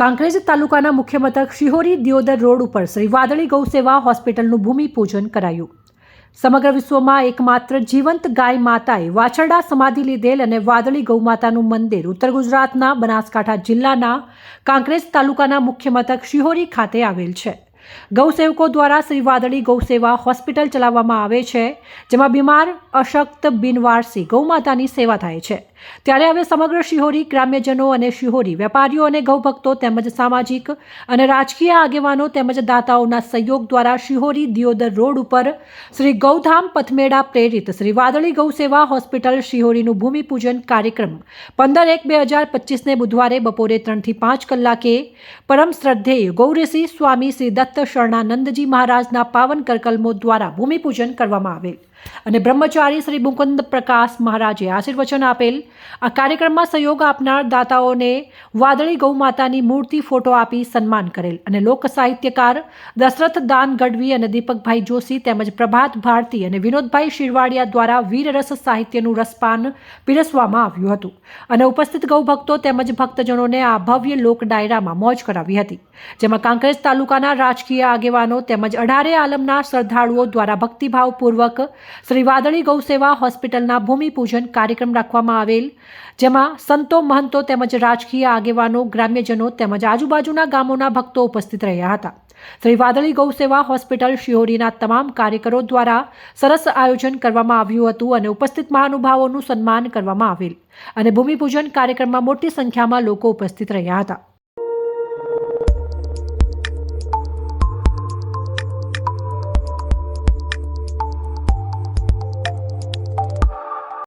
કાંકરેજ તાલુકાના મુખ્ય મથક શિહોરી દિયોદર રોડ ઉપર શ્રી વાદળી ગૌસેવા હોસ્પિટલનું ભૂમિપૂજન કરાયું. સમગ્ર વિશ્વમાં એકમાત્ર જીવંત ગાય માતાએ વાછરડા સમાધિ લીધેલ અને વાદળી ગૌમાતાનું મંદિર ઉત્તર ગુજરાતના બનાસકાંઠા જિલ્લાના કાંકરેજ તાલુકાના મુખ્ય મથક શિહોરી ખાતે આવેલ છે. ગૌસેવકો દ્વારા શ્રી વાદળી ગૌસેવા હોસ્પિટલ ચલાવવામાં આવે છે, જેમાં બીમાર, અશક્ત, બિનવારસી ગૌમાતાની સેવા થાય છે. ત્યારે હવે સમગ્ર શિહોરી ગ્રામ્યજનો અને શિહોરી વેપારીઓ અને ગૌભક્તો તેમજ સામાજિક અને રાજકીય આગેવાનો તેમજ દાતાઓના સહયોગ દ્વારા શિહોરી દિયોદર રોડ ઉપર શ્રી ગૌધામ પથમેડા પ્રેરિત શ્રી વાદળી ગૌસેવા હોસ્પિટલ શિહોરીનું ભૂમિપૂજન કાર્યક્રમ પંદર એક બે હજાર પચીસને બુધવારે બપોરે ત્રણથી પાંચ કલાકે પરમ શ્રદ્ધેય ગૌરેસી સ્વામી શ્રી દત્ત શરણાનંદજી મહારાજના પાવન કરકલમો દ્વારા ભૂમિપૂજન કરવામાં આવેલ. અને બ્રહ્મચારી શ્રી મુકુંદ પ્રકાશ મહારાજે આશીર્વચન આપેલ. આ કાર્યક્રમમાં સહયોગ આપનાર દાતાઓને વાદળી ગૌમાતાની મૂર્તિ ફોટો આપી સન્માન કરેલ અને લોક સાહિત્યકાર દશરથ દાન ગઢવી અને દીપકભાઈ જોશી તેમજ પ્રભાત ભારતી અને વિનોદભાઈ શિરવાડિયા દ્વારા વીરરસ સાહિત્યનું રસપાન પીરસવામાં આવ્યું હતું અને ઉપસ્થિત ગૌભક્તો તેમજ ભક્તજનોને આ ભવ્ય લોક ડાયરામાં મોજ કરાવી હતી, જેમાં કાંકરેજ તાલુકાના રાજકીય આગેવાનો તેમજ અઢારે આલમના શ્રદ્ધાળુઓ દ્વારા ભક્તિભાવપૂર્વક શ્રી વાદળી ગૌસેવા હોસ્પિટલના ભૂમિપૂજન કાર્યક્રમ રાખવામાં આવેલ, જેમાં સંતો, મહંતો તેમજ રાજકીય આગેવાનો, ગ્રામ્યજનો તેમજ આજુબાજુના ગામોના ભક્તો ઉપસ્થિત રહ્યા હતા. શ્રી વાદળી ગૌસેવા હોસ્પિટલ શિહોરીના તમામ કાર્યકરો દ્વારા સરસ આયોજન કરવામાં આવ્યું હતું અને ઉપસ્થિત મહાનુભાવોનું સન્માન કરવામાં આવેલ અને ભૂમિપૂજન કાર્યક્રમમાં મોટી સંખ્યામાં લોકો ઉપસ્થિત રહ્યા હતા.